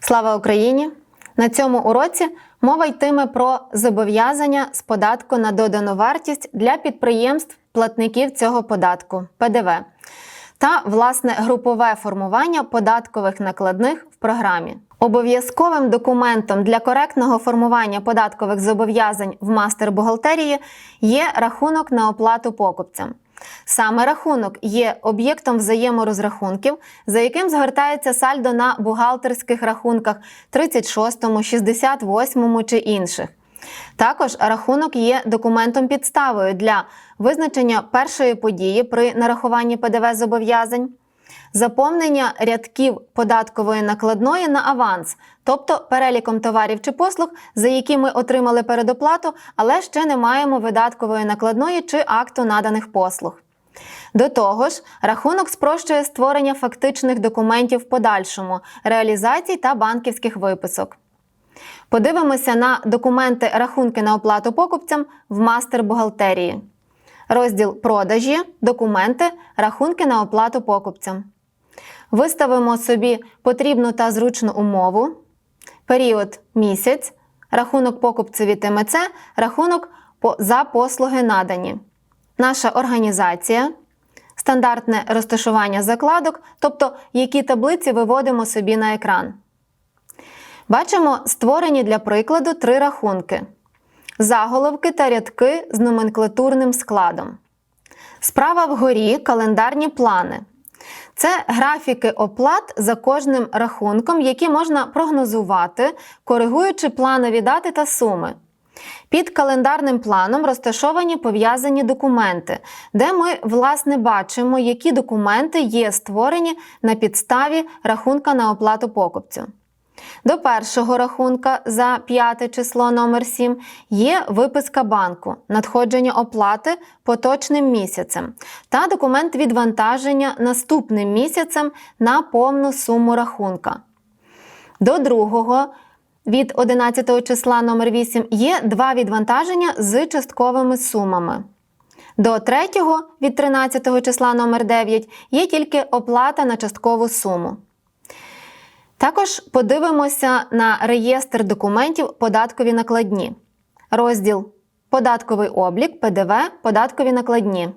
Слава Україні! На цьому уроці мова йтиме про зобов'язання з податку на додану вартість для підприємств платників цього податку ПДВ та власне групове формування податкових накладних в програмі. Обов'язковим документом для коректного формування податкових зобов'язань в мастер-бухгалтерії є рахунок на оплату покупцям. Саме рахунок є об'єктом взаєморозрахунків, за яким згортається сальдо на бухгалтерських рахунках 36, 68 чи інших. Також рахунок є документом підставою для визначення першої події при нарахуванні ПДВ зобов'язань, заповнення рядків податкової накладної на аванс, тобто переліком товарів чи послуг, за які ми отримали передоплату, але ще не маємо видаткової накладної чи акту наданих послуг. До того ж, рахунок спрощує створення фактичних документів в подальшому, реалізацій та банківських виписок. Подивимося на документи рахунки на оплату покупцям в мастер-бухгалтерії. Розділ продажі, документи, рахунки на оплату покупцям. Виставимо собі потрібну та зручну умову, період місяць, рахунок покупцеві ТМЦ, рахунок за послуги надані. Наша організація, стандартне розташування закладок, тобто які таблиці виводимо собі на екран. Бачимо створені для прикладу три рахунки: заголовки та рядки з номенклатурним складом. Справа вгорі календарні плани. Це графіки оплат за кожним рахунком, які можна прогнозувати, коригуючи планові дати та суми. Під календарним планом розташовані пов'язані документи, де ми, власне, бачимо, які документи є створені на підставі рахунка на оплату покупцю. До першого рахунка за п'яте число номер 7 є виписка банку, надходження оплати поточним місяцем та документ відвантаження наступним місяцем на повну суму рахунка. До другого від 11 числа номер 8 є два відвантаження з частковими сумами. До третього від 13 числа номер 9 є тільки оплата на часткову суму. Також подивимося на реєстр документів податкові накладні. Розділ Податковий облік, ПДВ, податкові накладні.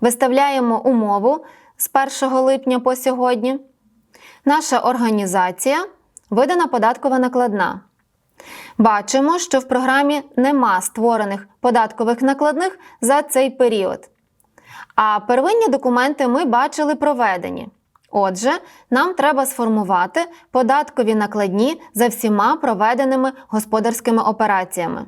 Виставляємо умову з 1 липня по сьогодні. Наша організація видана податкова накладна. Бачимо, що в програмі нема створених податкових накладних за цей період. А первинні документи ми бачили проведені. Отже, нам треба сформувати податкові накладні за всіма проведеними господарськими операціями.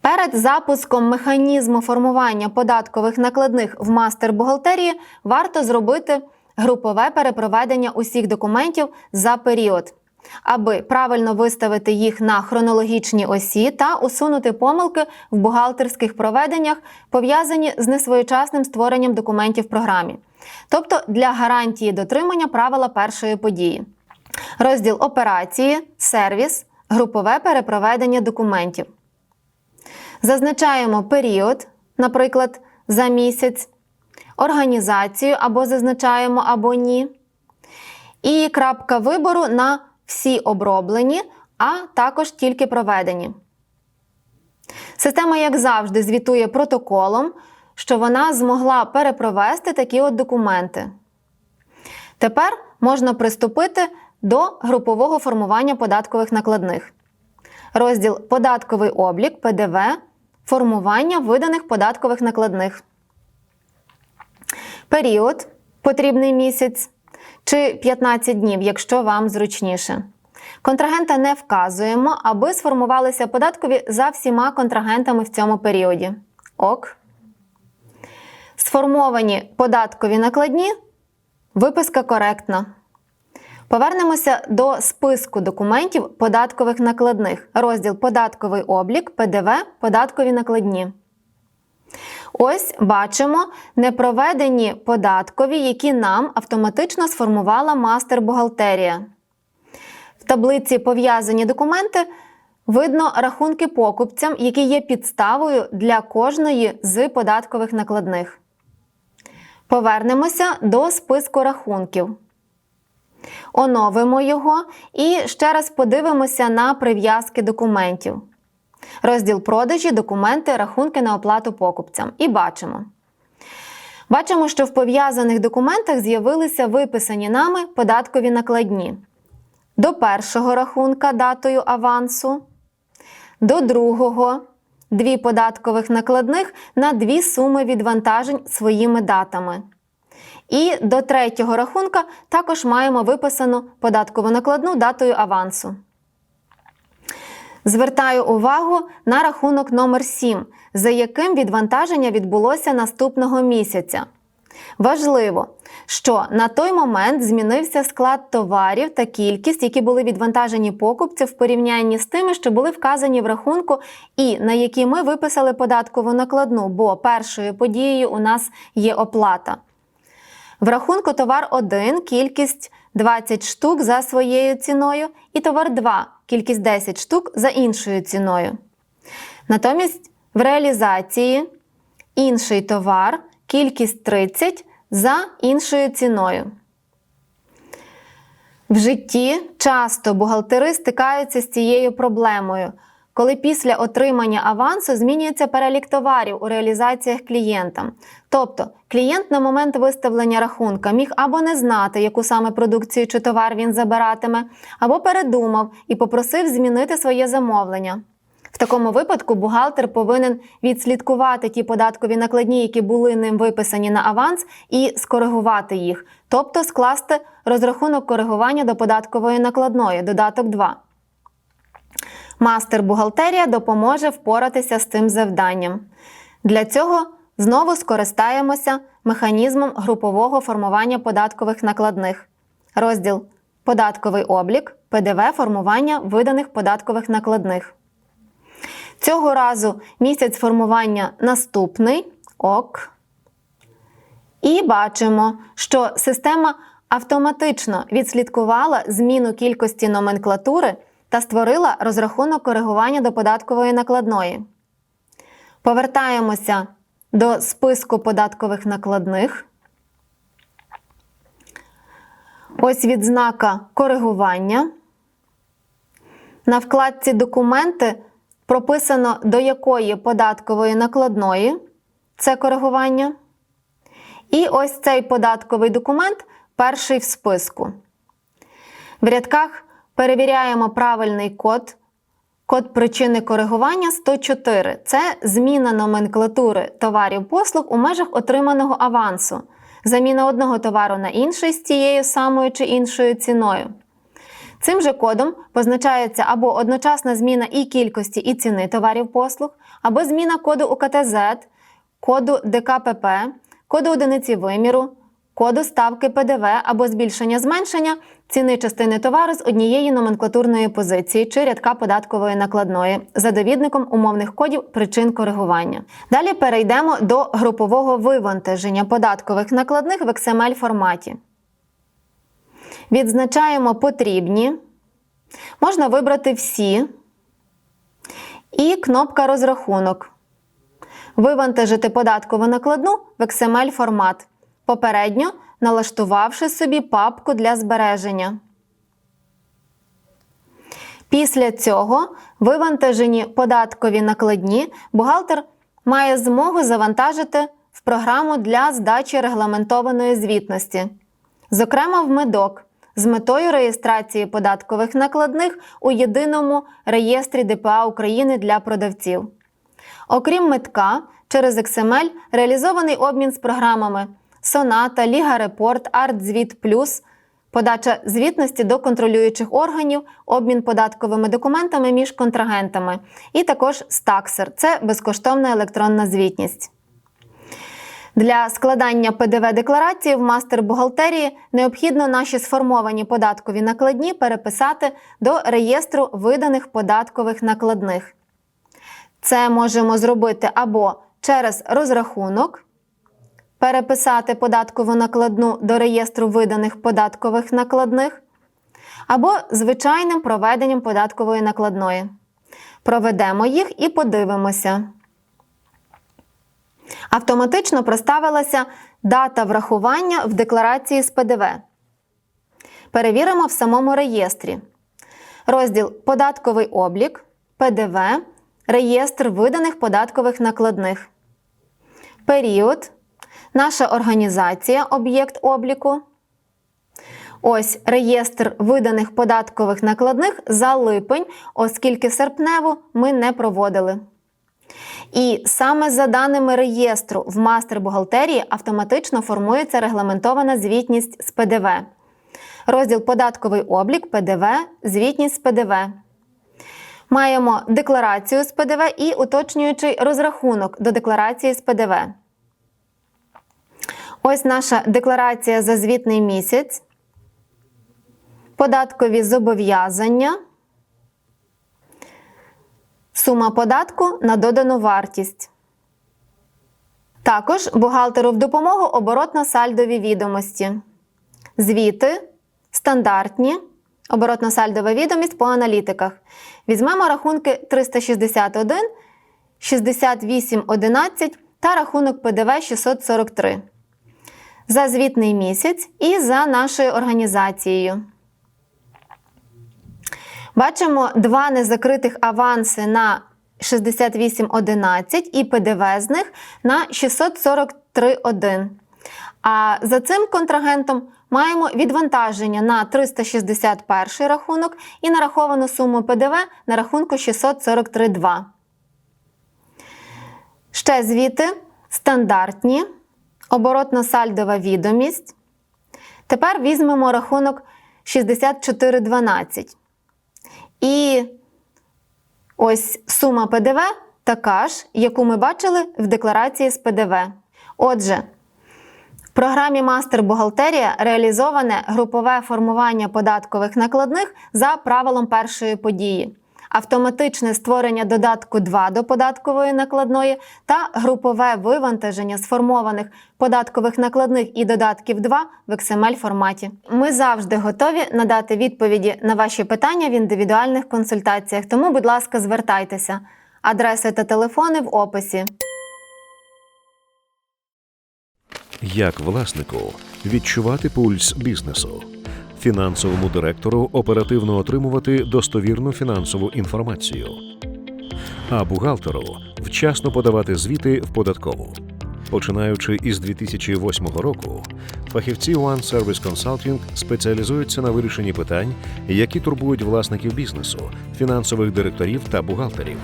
Перед запуском механізму формування податкових накладних в мастер-бухгалтерії варто зробити групове перепроведення усіх документів за період, аби правильно виставити їх на хронологічній осі та усунути помилки в бухгалтерських проведеннях, пов'язані з несвоєчасним створенням документів в програмі, тобто для гарантії дотримання правила першої події. Розділ операції, сервіс, групове перепроведення документів. Зазначаємо період, наприклад, за місяць, організацію або зазначаємо або ні. І крапка вибору на всі оброблені, а також тільки проведені. Система, як завжди, звітує протоколом, що вона змогла перепровести такі от документи. Тепер можна приступити до групового формування податкових накладних. Розділ Податковий облік ПДВ, формування виданих податкових накладних. Період потрібний місяць чи 15 днів, якщо вам зручніше. Контрагента не вказуємо, аби сформувалися податкові за всіма контрагентами в цьому періоді. Ок. Сформовані податкові накладні. Виписка коректна. Повернемося до списку документів податкових накладних. Розділ Податковий облік, ПДВ, податкові накладні. Ось бачимо непроведені податкові, які нам автоматично сформувала мастер-бухгалтерія. В таблиці пов'язані документи видно рахунки покупцям, які є підставою для кожної з податкових накладних. Повернемося до списку рахунків. Оновимо його і ще раз подивимося на прив'язки документів. Розділ продажі, документи, рахунки на оплату покупцям. І бачимо. Бачимо, що в пов'язаних документах з'явилися виписані нами податкові накладні. До першого рахунка датою авансу, до другого дві податкових накладних на дві суми відвантажень своїми датами. І до третього рахунка також маємо виписану податкову накладну датою авансу. Звертаю увагу на рахунок номер 7 за яким відвантаження відбулося наступного місяця. Важливо, що на той момент змінився склад товарів та кількість, які були відвантажені покупців в порівнянні з тими, що були вказані в рахунку, і на які ми виписали податкову накладну, бо першою подією у нас є оплата. В рахунку товар 1 кількість 20 штук за своєю ціною, і товар 2 кількість 10 штук за іншою ціною. Натомість в реалізації інший товар кількість 30 за іншою ціною. В житті часто бухгалтери стикаються з цією проблемою, коли після отримання авансу змінюється перелік товарів у реалізаціях клієнтам. Тобто клієнт на момент виставлення рахунка міг або не знати, яку саме продукцію чи товар він забиратиме, або передумав і попросив змінити своє замовлення. В такому випадку бухгалтер повинен відслідкувати ті податкові накладні, які були ним виписані на аванс, і скоригувати їх, тобто скласти розрахунок коригування до податкової накладної, додаток 2. Мастер бухгалтерія допоможе впоратися з цим завданням. Для цього знову скористаємося механізмом групового формування податкових накладних. Розділ Податковий облік, ПДВ формування виданих податкових накладних. Цього разу місяць формування наступний ок. І бачимо, що система автоматично відслідкувала зміну кількості номенклатури та створила розрахунок коригування до податкової накладної. Повертаємося до списку податкових накладних. Ось відзнака коригування. На вкладці Документи прописано до якої податкової накладної це коригування. І ось цей податковий документ перший в списку. В рядках перевіряємо правильний код. Код причини коригування 104 це зміна номенклатури товарів послуг у межах отриманого авансу, заміна одного товару на інший з тією самою чи іншою ціною. Цим же кодом позначається або одночасна зміна і кількості і ціни товарів послуг, або зміна коду УКТЗ, коду ДКПП, коду одиниці виміру, коду ставки ПДВ або збільшення зменшення ціни частини товару з однієї номенклатурної позиції чи рядка податкової накладної за довідником умовних кодів причин коригування. Далі перейдемо до групового вивантаження податкових накладних в XML форматі. Відзначаємо потрібні. Можна вибрати всі. І кнопка розрахунок. Вивантажити податкову накладну в XML формат, попередньо налаштувавши собі папку для збереження. Після цього вивантажені податкові накладні бухгалтер має змогу завантажити в програму для здачі регламентованої звітності, зокрема в медок з метою реєстрації податкових накладних у єдиному реєстрі ДПА України для продавців. Окрім метка, через XML реалізований обмін з програмами Sonata, Liga Report, ArtZvit Plus, подача звітності до контролюючих органів, обмін податковими документами між контрагентами, і також Staxer – це безкоштовна електронна звітність. Для складання ПДВ-декларації в мастер бухгалтерії необхідно наші сформовані податкові накладні переписати до реєстру виданих податкових накладних. Це можемо зробити або через розрахунок, переписати податкову накладну до реєстру виданих податкових накладних, або звичайним проведенням податкової накладної. Проведемо їх і подивимося. Автоматично проставилася дата врахування в декларації з ПДВ. Перевіримо в самому реєстрі. Розділ Податковий облік, ПДВ, реєстр виданих податкових накладних. Період. Наша організація об'єкт обліку. Ось реєстр виданих податкових накладних за липень, оскільки серпневу ми не проводили. І саме за даними реєстру в мастер бухгалтерії автоматично формується регламентована звітність з ПДВ. Розділ Податковий облік, ПДВ, звітність з ПДВ. Маємо декларацію з ПДВ і уточнюючий розрахунок до декларації з ПДВ. Ось наша декларація за звітний місяць. Податкові зобов'язання. Сума податку на додану вартість. Також бухгалтеру в допомогу оборотно-сальдові відомості. Звіти стандартні. Оборотно-сальдова відомість по аналітиках. Візьмемо рахунки 361, 6811 та рахунок ПДВ 643. За звітний місяць і за нашою організацією. Бачимо два незакритих аванси на 6811 і ПДВ з них на 643,1. А за цим контрагентом маємо відвантаження на 361 рахунок і нараховану суму ПДВ на рахунку 643,2. Ще звіти стандартні, оборотно-сальдова відомість. Тепер візьмемо рахунок 6412. І ось сума ПДВ така ж, яку ми бачили в декларації з ПДВ. Отже, в програмі Мастер Бухгалтерія реалізоване групове формування податкових накладних за правилом першої події. Автоматичне створення додатку 2 до податкової накладної та групове вивантаження сформованих податкових накладних і додатків 2 в XML форматі. Ми завжди готові надати відповіді на ваші питання в індивідуальних консультаціях, тому, будь ласка, звертайтеся. Адреси та телефони в описі. Як власнику відчувати пульс бізнесу, фінансовому директору оперативно отримувати достовірну фінансову інформацію, а бухгалтеру вчасно подавати звіти в податкову. Починаючи із 2008 року, фахівці One Service Consulting спеціалізуються на вирішенні питань, які турбують власників бізнесу, фінансових директорів та бухгалтерів.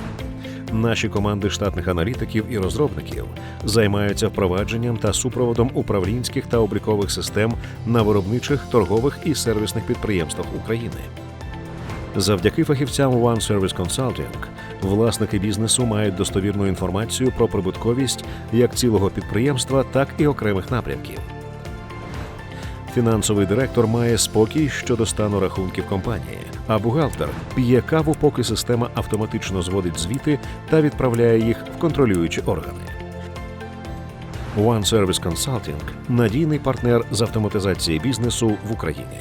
Наші команди штатних аналітиків і розробників займаються впровадженням та супроводом управлінських та облікових систем на виробничих, торгових і сервісних підприємствах України. Завдяки фахівцям One Service Consulting власники бізнесу мають достовірну інформацію про прибутковість як цілого підприємства, так і окремих напрямків. Фінансовий директор має спокій щодо стану рахунків компанії, а бухгалтер п'є каву, поки система автоматично зводить звіти та відправляє їх в контролюючі органи. One Service Consulting – надійний партнер з автоматизації бізнесу в Україні.